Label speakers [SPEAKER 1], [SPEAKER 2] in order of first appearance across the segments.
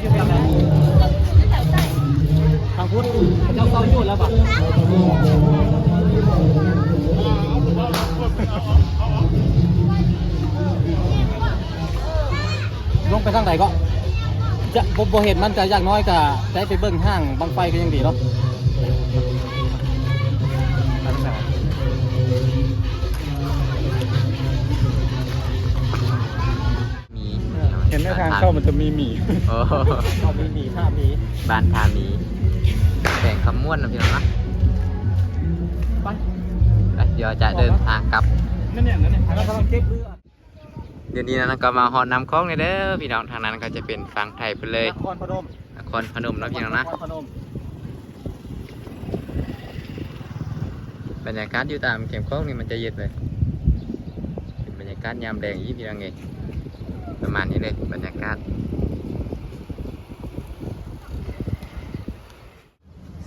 [SPEAKER 1] อยู่แบบไหนทางพุทธเจ้าเศร้าอยู่แล้วปะลงไปทางไหนก็จะบ่บ่เห็นมันจะอย่างน้อยก็ได้ไปเบิ่งห้างบังไฟก็ยังดีเนาะนั่นแหละ ห็นในทางเข้ามันจะมีหมี
[SPEAKER 2] โอ้
[SPEAKER 1] เอามีหมีท่าหมี
[SPEAKER 2] บ้านทามีแบ่งคำม้วนนะพี่น้องนะ
[SPEAKER 1] ไป
[SPEAKER 2] แล้วเดี๋ยวจะเดินทางกลับ
[SPEAKER 1] นั่นเนี่ยนั่นเนี่ยแล้วกำลังเก็บเรือ
[SPEAKER 2] เดี๋ยวนี้นะก็มาหอนน้ำคลองเลยเด้อพี่น้องทางนั้นก็จะเป็นฝั่งไทยไปเลย
[SPEAKER 1] นครพนม
[SPEAKER 2] นครพนมนะพี่น้องนะ
[SPEAKER 1] ครพนม
[SPEAKER 2] บรรยากาศอยู่ตามเข็มคลองนี่มันจะเย็นเลยเป็นบรรยากาศยามแดงยี่พี่น้องไง ประมาณนี้เลยบรรยากาศ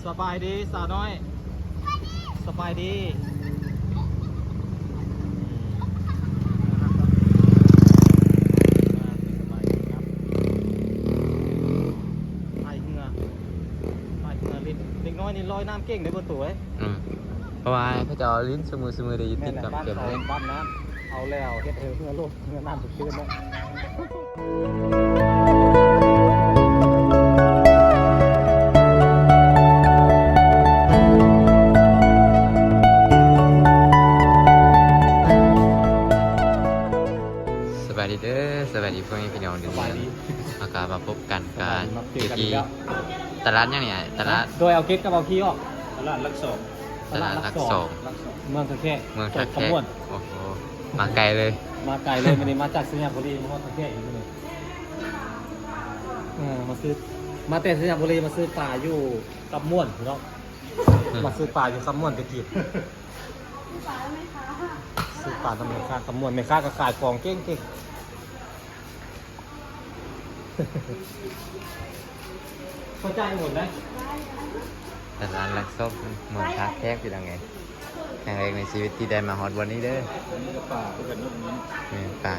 [SPEAKER 1] สบายดีสาวน้อย สบายดีสบายดีครับไปเหงื่อไปเหงื่อลิ้นเด็กน้อยนี่ลอยน้ำเก่งในบนตัวเอ้ย
[SPEAKER 2] อืมเพราะว่าเขาจะเอาลิ้นสมือสมือได้ยึด
[SPEAKER 1] แม่
[SPEAKER 2] ติด
[SPEAKER 1] นแหละ
[SPEAKER 2] กับ
[SPEAKER 1] บ้าน
[SPEAKER 2] เข็ม
[SPEAKER 1] เขา
[SPEAKER 2] เลย
[SPEAKER 1] บ้านน้ำเอาแล้วเฮ็ดเออเพื่อลูกเพื่อน้ำสุดชื่นเนาะ
[SPEAKER 2] สบายดีเด้อสบายดีพ่อแม่พี่น้องเดี๋ยว
[SPEAKER 1] สบายดี
[SPEAKER 2] นี้อากามาพบกัน
[SPEAKER 1] สบา
[SPEAKER 2] กั
[SPEAKER 1] ย
[SPEAKER 2] น
[SPEAKER 1] ดีมาเจ
[SPEAKER 2] อ
[SPEAKER 1] อยู่กันอี
[SPEAKER 2] ที่
[SPEAKER 1] กแล้ว
[SPEAKER 2] ตลาดยังเนี่ยตลาด
[SPEAKER 1] โดยเอาเก็ตกับเอาขี้ออก
[SPEAKER 3] ตลาดลักสอง
[SPEAKER 2] ตลาดหลักสอง
[SPEAKER 3] ลักสอง
[SPEAKER 1] เมืองตะแค่
[SPEAKER 2] เมือง
[SPEAKER 1] จั
[SPEAKER 2] ท่าง
[SPEAKER 1] หวัด
[SPEAKER 2] แขก
[SPEAKER 1] ขมวน
[SPEAKER 2] โอ้โห มาไกลเลย
[SPEAKER 1] มาไกลเลยไม่ได้มาจากสัญญาบุรีมาฮอดตะแค่อีกเลยเออมาซื้อมาแต่สัญญาบุรีมาซื้อปลาอยู่กับม่วนเนาะมาซื้อปลาอยู่กับม่วนตะกี้ซื้อปลาทำไมค่ากับม่วนไม่ค่าก็ขายของเก่งเก่งเข้าใจหมดไหม
[SPEAKER 2] ตลาดหลักสองเมืองท่าแขกเป็นยังไงค รั้งแรกในชีวิตที่ได้มาฮอดวันนี้เด้อ
[SPEAKER 3] อันนี้ก็ป่าเป็นกันนุ่มนี้
[SPEAKER 2] นี่ป่า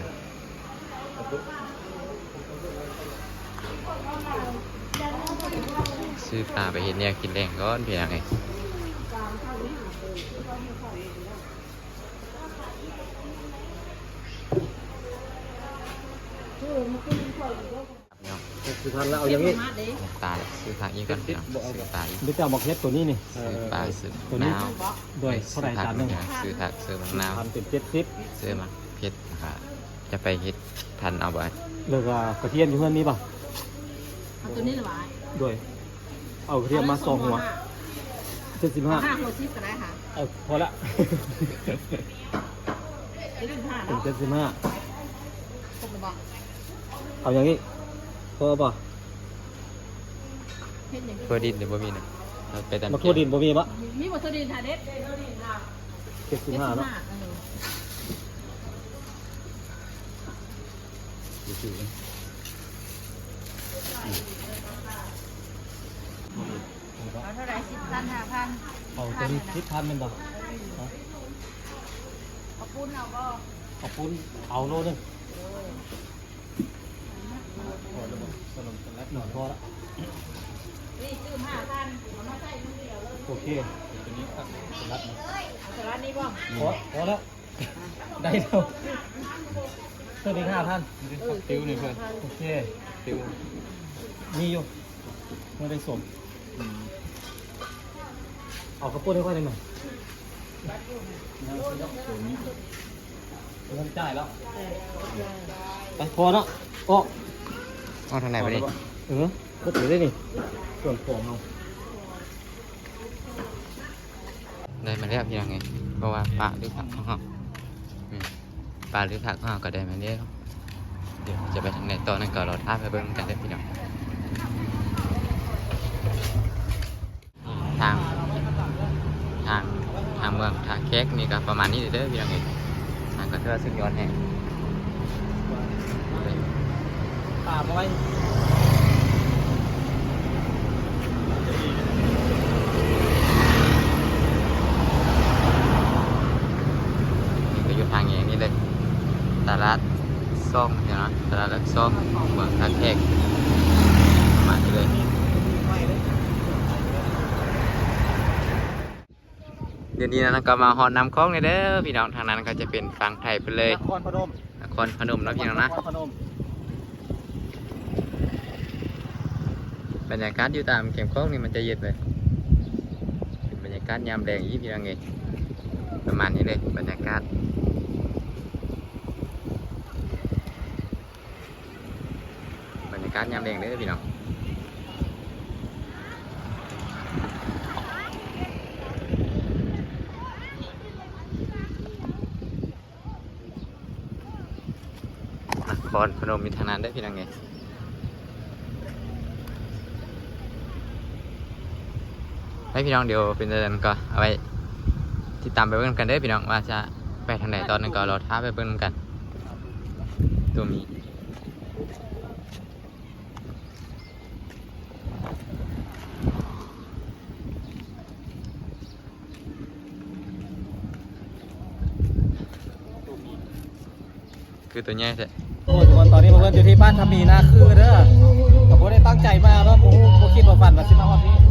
[SPEAKER 2] ซื้อปลาไปเห็นเนี่ยกินแดงก้อนเป็นยังไงเนาะ
[SPEAKER 1] สุดท้ายแล้ว เอาอย่างนี้
[SPEAKER 2] ตาซื้อผักอีกก่อนเนาะซื้อปลาอีก
[SPEAKER 1] เดี๋ยวจะเอาบอกเฮ็ดตัวนี้นี่
[SPEAKER 2] ซื้อปลาซื้อ
[SPEAKER 1] ตัว
[SPEAKER 2] มะ
[SPEAKER 1] นี้
[SPEAKER 2] นาว
[SPEAKER 1] โดยเท่าไหร่
[SPEAKER 2] ซื้อผัก
[SPEAKER 1] จานหนึ่ง
[SPEAKER 2] ซื้อผักซื้อมะนาว
[SPEAKER 1] ทำเป็นเจ็ดสิบ
[SPEAKER 2] ซื้อมาเผ็ดนะครับจะไปเฮ็ดทันเอาไว้
[SPEAKER 1] แล้วก็กระเทียมอยู่เพื่อนนี้ป่ะ
[SPEAKER 4] เอาตัวนี้เหรือวะ
[SPEAKER 1] ด้วย เอากระเทียมมาสองหัวเจ็ดสิบห้า
[SPEAKER 4] ห้าหัวชิปก็ได้ค่ะ
[SPEAKER 1] เอาพอละ
[SPEAKER 4] เจ็ดสิบห้า
[SPEAKER 1] เป็น
[SPEAKER 4] เนาะ
[SPEAKER 1] เจ็ดสิบห้า
[SPEAKER 4] ครบหรือเปล่า
[SPEAKER 1] เอาอย่างนี้ พอป่ะ
[SPEAKER 4] เห็นอย่างนี้
[SPEAKER 2] เพื่อดินเดี๋ยวบ่มีนะเราไปตัน
[SPEAKER 1] มาโคดินบ่มีปะ
[SPEAKER 4] มีวัตถุดิบค่ะเด็ด
[SPEAKER 1] เจ็ดสิบห้าเนาะ
[SPEAKER 4] เออเอาเท่าไหร่สิบพันห้าพัน
[SPEAKER 1] เอาตัวนี้สิบพันเป็นป่ะ
[SPEAKER 4] เอาปุ้นเอาก็
[SPEAKER 1] เอาปุ้นเอาโลนึง หนึ่งพอละ
[SPEAKER 4] นี่ซื้อห้าพันเอามาใส่มือเดียวเลย
[SPEAKER 1] โอเคตัวนี้ตักสลัดนะ
[SPEAKER 4] สลัดนี้บ้าง
[SPEAKER 1] พอพอแล้วได้แล้วตัวนี้ห้าพัน
[SPEAKER 3] ติวหนี่เพื่อน
[SPEAKER 1] โอเค
[SPEAKER 3] ติว
[SPEAKER 1] มีอยู่ไม่ได้ส่งเอากระปุ้นให้ค่อยหน่อยหน่อยเริ่มจ่ายแล้วไปพอแล้วออก
[SPEAKER 2] อ๋อทางไหนไปดิ
[SPEAKER 1] เออก็ถือได้นี่ส่วนของเอา
[SPEAKER 2] ได้มาแล้วพี่ยังไงเพราะว่าปลาหรือผักของเราอืมปลาหรือผักของเราก็ได้มาแล้วเดี๋ยวจะไปทางไหนต่อนั่นก็รอท้าไปเบิ่งกันเด้อพี่น้องทางทางทางเมืองท่าแขกนี่ก็ประมาณนี้เด้อพี่ยังไงทางก็เทื่อสุดยอดแห่ง
[SPEAKER 1] ตามเอาไว้
[SPEAKER 2] นี่ก็อยู่ทางอย่างนี้เลย ตลาดซ่องเห็นไหมตลาดหลักซ่องเมืองท่าแขกนี่เลยเดี๋ยวนี้นะก็มาหอดน้ำคลองเลยเด้อพี่น้องทางนั้นก็จะเป็นฝั่งไทยไปเลย
[SPEAKER 1] นครพนม
[SPEAKER 2] นครพนมแล้วพี่น้องนะ
[SPEAKER 1] ครพนม
[SPEAKER 2] บรรยากาศอยู่ตามเข็มคลองนี่มันจะเย็นเลยบรรยากาศยามแดงยี่พี่น้องไงประมาณนี้เลยบรรยากาศบรรยากาศยามแดงเด้อพี่น้องนครพนมมีทางนั้นเด้พี่น้องไง ให้พี่น้องเดี๋ยวเป็นเดือนก็เอาไว้ติดตามไปเบิ่งกันเด้อพี่น้องว่าจะไปทางไหนตอนนึงก็รอท้าไปเบิ่งกัน ตัวมีคือตัวใหญ่แท้
[SPEAKER 1] โอ้ยทุกคนตอนนี้ผมเพิ่นอยู่ที่บ้านทำมีนาคือเด้อแต่ผมได้ตั้งใจมาแล้วผมผมคิดว่าฝันว่าสิมาวันนี้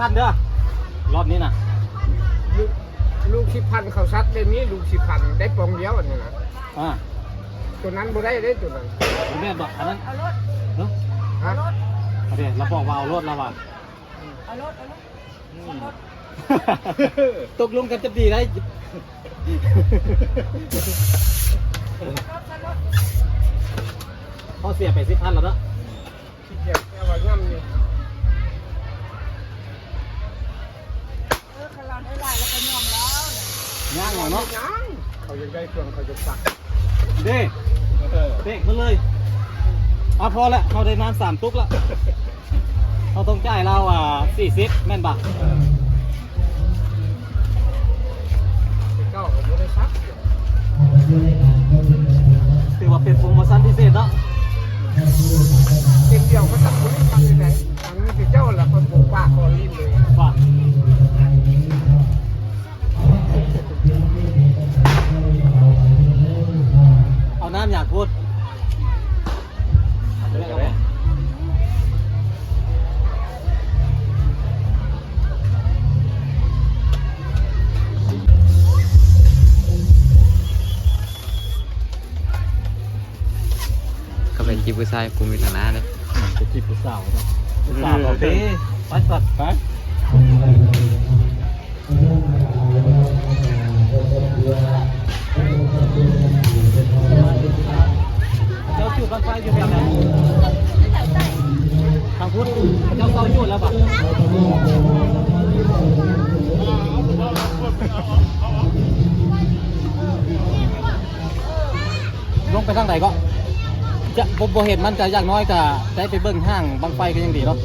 [SPEAKER 1] พันเด้อรอบนี้นะ
[SPEAKER 5] ลูกลูกสิบพันเขาซัดได้มีลูกสิบพันได้ปองเดียวอันนี้นะ
[SPEAKER 1] อ่า
[SPEAKER 5] ตัวนั้นบ่ได้ได้ตัวนั้น
[SPEAKER 1] คุณแม่บอกอันนั้น
[SPEAKER 4] เอารถ
[SPEAKER 1] เนาะ
[SPEAKER 5] ฮะ
[SPEAKER 1] โอเคเราบอกว่าเอารถเราอะ
[SPEAKER 4] เอารถเอารถ
[SPEAKER 1] ตกลงกันจะดีได้เขาเสียไปสิบพันแล้วเนาะ
[SPEAKER 5] ขี้เกียจเอาไว้ย่ำนี่
[SPEAKER 4] เออขลังได้หลาย ยอมแล้วเนี่ย
[SPEAKER 1] ย่างหน่อยเนาะ
[SPEAKER 5] ยังเขายังได้เครื่องเขาจะสัก
[SPEAKER 1] เด้เด็กมาเลยเอาพอละเขาได้น้ำสามตุ๊กละเขาต้องจ่ายเราอะ40แม่นบ่
[SPEAKER 5] เก้าผมไม่ได้ซัก
[SPEAKER 1] ถือว่าเป็นโปรโมชั่นพิเศษเนาะ
[SPEAKER 5] เก็บเดียวก็ตัดคนทำยังไงทางนี้คือเจ้าละคนปลูกป่าคอรีบเลย
[SPEAKER 1] ว่า อาน้ำอยากพูด
[SPEAKER 2] ก็เป็นจิบุไซภูมิธนาเลย
[SPEAKER 1] จะจีบผู้สาวเนาะผู้สาวบอกเด้ไปสัตว์ไปเจะบ่บ่เห็นมันจะอย่างน้อยก็ได้ไปเบิ่งห้างบางไฟก็ยังดีเนาะ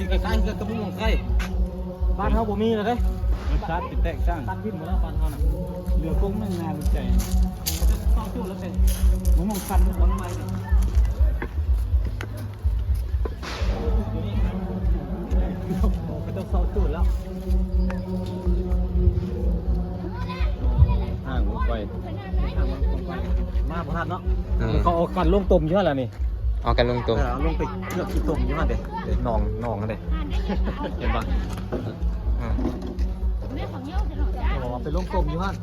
[SPEAKER 1] สิ่งคล้ายๆกับมะม่วงไข่บ้านเฮาบ่มีเลยเด้
[SPEAKER 3] รสชาติแตกต่าง
[SPEAKER 1] ตัดทิ้งหมดแล้วบ้านเฮาน่ะ
[SPEAKER 3] เรือกุ้งไม่งานใจ
[SPEAKER 1] ต้องจุดแล้วเป็น
[SPEAKER 3] มะม่วงคัน
[SPEAKER 1] บางไม้เนี่ยก็ต้องเซาจุดแล้ว
[SPEAKER 3] ห่างไป
[SPEAKER 1] มาพทันเนาะเขาเอากันลงตุ่มเยอะแล้วนี่
[SPEAKER 2] เอากันลงตรง
[SPEAKER 1] เอาลงไปเลือกที่ตุ่มเยอะเด็ดเด็ดนองนองเด็ดเห็นปะ
[SPEAKER 2] อืม
[SPEAKER 4] แม่ของเยี่ยวจะหน่อยจ้า
[SPEAKER 1] อ๋อไปลงตุ่มเยอะ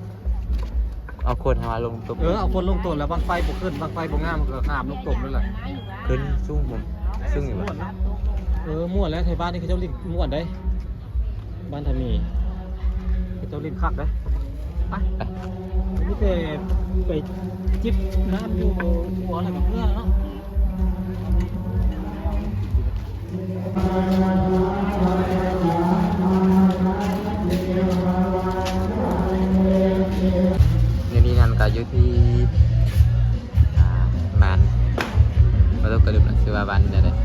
[SPEAKER 2] เอาคนทำมาลงตรง
[SPEAKER 1] เออเอาคนลงตุ่มแล้วบางไฟบุกขึ้นบางไฟบุกงามก็ข้ามลงตุ่มนั่นแหละ
[SPEAKER 2] ขึ้นสู้ผมซึ่งอยู่
[SPEAKER 1] ม่วนเนาะเออม่วนแล้วไทยบ้านนี่เขาเจ้าลิ้นม่วนได้ บ้านทามีเขาเจ้าลิ้นคักได้ไปนี่แต่ไปจิบน้ำอยู่หัวอะไรกับเพื่อนเนาะ
[SPEAKER 2] เดี๋ยนี้นั่นก็อยู่ที่บ้านมาต้องกระดึบนะคือว่าบ้านเนี่ยเลย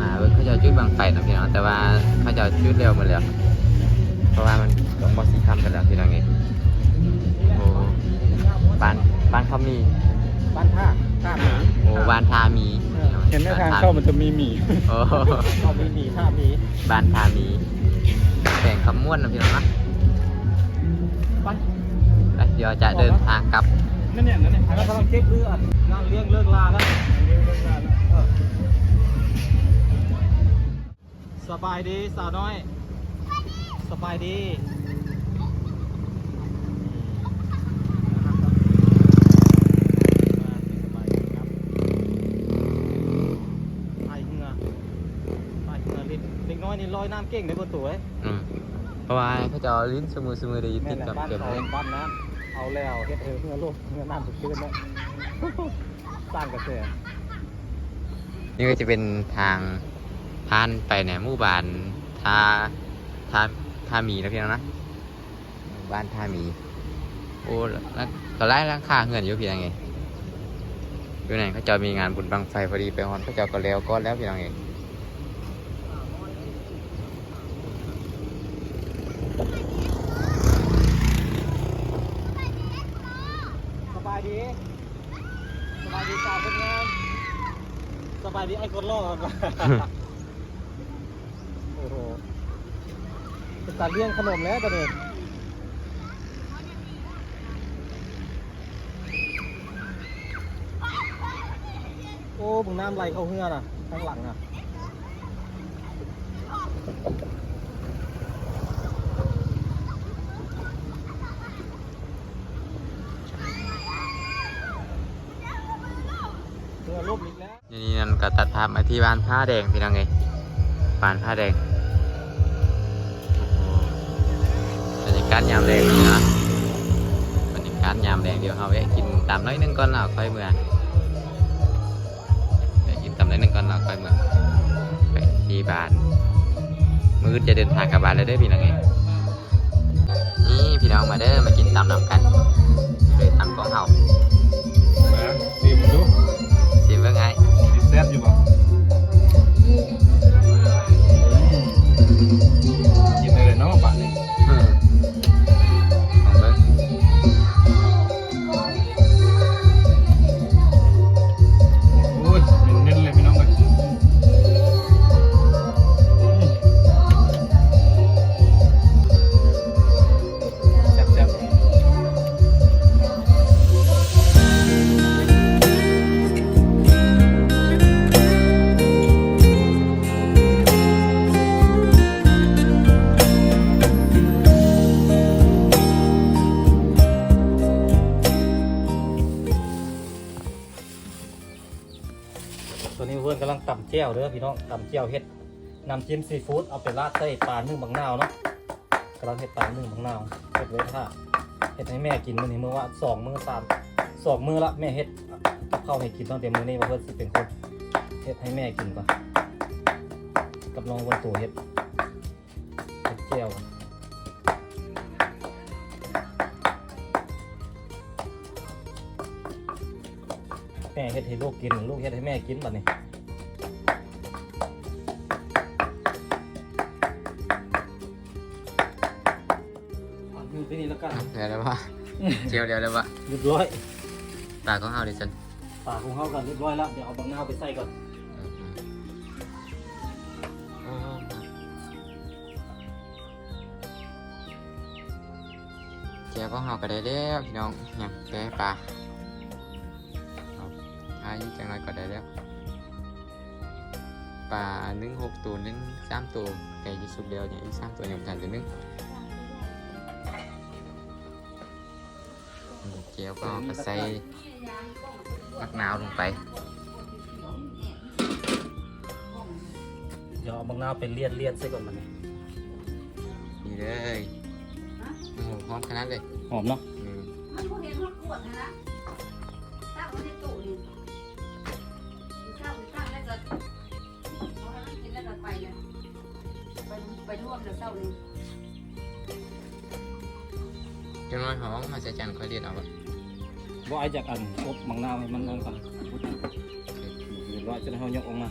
[SPEAKER 2] อาเขาจะจุดบางไฟนะพี่น้องแต่ว่าเขาจะจุดเร็วหมาแล้วเพราะว่ามันต้องบอสีคำกันแล้วพี่น้องเองโอ้บ้านบ้านเขามี
[SPEAKER 1] บ้านท่าท่าหมี
[SPEAKER 2] โอ้บ้านทามีพี่อง
[SPEAKER 3] เห็นในทางเข้ามันจะมีหมี่
[SPEAKER 2] โอ้
[SPEAKER 1] เขามีหมีท่าหมี
[SPEAKER 2] บ้านทามีแต่งคำม้วนนะพี่น้องนะ
[SPEAKER 1] ไป
[SPEAKER 2] แล้วเดี๋ยวจะเดินทางกลับ
[SPEAKER 3] นั่นเนี่ยนั่นเนี่ย
[SPEAKER 1] แล้วกำลังเก็บเรืออัดงานเลี้ยงเลิกลาแล้วเออสบายดีสาวน้อย สบายดีไอเหงือไอเหงือเล็กเด็ก น้อยนี่ลอยน้ำเก่งได้บนตัวเอ้ย
[SPEAKER 2] อืมเพราะว่าเขาจะเอาลิ้นสมือสมือได้ยึด
[SPEAKER 1] แม่
[SPEAKER 2] ติด
[SPEAKER 1] นแหละ
[SPEAKER 2] กับ
[SPEAKER 1] บ้าน
[SPEAKER 2] เก็บ
[SPEAKER 1] เขา
[SPEAKER 2] ไว้
[SPEAKER 1] บ้านน้ำเอาแล้วเฮ็ดเออเหงือโลกเหงือน้ำสุดชื่นแล้วสร้างกระแส
[SPEAKER 2] นี่ก็จะเป็นทางผ่านไปในหมู่บ้านทาท่าท่ามีนะพี่น้องนะหมู่บ้านท่ามีโอ้แล้วก็ไล่ราคาเงินอยู่พี่น้องไงอยู่ไหนเขาเจะมีงานบุญบังไฟพอดีไปฮอนเขาเจะก็แล้วก็แล้วพี่น้องเอง
[SPEAKER 1] สบายดี สบายดีสาวคนงามส บายดีไอ้คนรอดโอ้โหเป็นตัดเลี้ยงขนมแล้วตอนนี้โอ้บึงน้ำไหลเข้าเหือน่ะข้างหลังน่ะ เรือลบอีกแล้ว
[SPEAKER 2] นี่ นั่นก็ตัดภามาที่บ้านผ้าแดงพี่น้องไงบ้านผ้าแดงบรรยากาศยามแดงนะบรรยากาศยามแดงเดี๋ยวเขาไปกินตามน้อยหนึงก่อนแล้วค่อยเมื่อไปกินตามน้อยหนึงก่อนแล้วค่อยเมื่อไปที่บ้านมือจะเดินทางกลับบ้านเลยเด้พี่น้องไงนี่พี่น้องมาเด้อมากินตามน้ำกันเลยตามของเฮา
[SPEAKER 3] เด้
[SPEAKER 1] อพี่น้องตำเจียวเฮ็ดน้ำจิ้มซีฟู้ดเอาไปราดใส่ปลานึ่งบางนาวเนาะกำลังเฮ็ดปลานึ่งบางนาวเฮ็ดไว้ท่าเฮ็ดให้แม่กินมื้อนี้มื้อว่าสองมื้อสามสองมื้อละแม่เฮ็ดกับข้าวให้กินตั้งแต่มื้อนี้มาเพิ่นสิเป็นคนเฮ็ดให้แม่กินก่อนกับน้องวันตัวเฮ็ดเฮ็ดเจียวแม่เฮ็ดให้ลูกกินลูกเฮ็ดให้แม่กินบัดนี้
[SPEAKER 2] เจียวเดี๋ยวเลยวะ
[SPEAKER 1] เรียบร้อย
[SPEAKER 2] ตาของเฮาดิสัน
[SPEAKER 1] ปากของเขากันเรียบร้อยแล้วเดี๋ยวเอาบางนาวไปใส่ก่อน
[SPEAKER 2] เจียวของเฮาก็ได้แล้วพี่น้องเนี่ยแกะปลาเอาทายจังหน่อยก็ได้แล้วปลาหนึ่งหกตัวหนึ่งสามตัวไก่ยี่สุกเดียวเนี่ยอีกสามตัวยังทันตัวหนึง เจียวก็เอาก็ใส่มะนาวลงไป
[SPEAKER 1] เดี๋ยวเอาบางนาวไปเลียนเลียนใส่ก่อนมันนี่
[SPEAKER 2] นี่เลยโอ้โหหอมขนาดเลย
[SPEAKER 1] หอมเนาะ
[SPEAKER 2] อืม
[SPEAKER 4] มันพวกเห็นมันกวดนะนะตั้งไว้ในตู้นี่ข้าวตั้งแล้วก็เอาให้มันกินแล้วก็ไปเลยไปไปร่วมแล้วเศร้าเลย
[SPEAKER 2] จนวันหอมมาใส่จานค่อยเรียนเอาอะ
[SPEAKER 1] บ่ไอจากอันอบมังนาวให้มันนั่นก่อนเรียบร้อยจะได้เขายกออกมา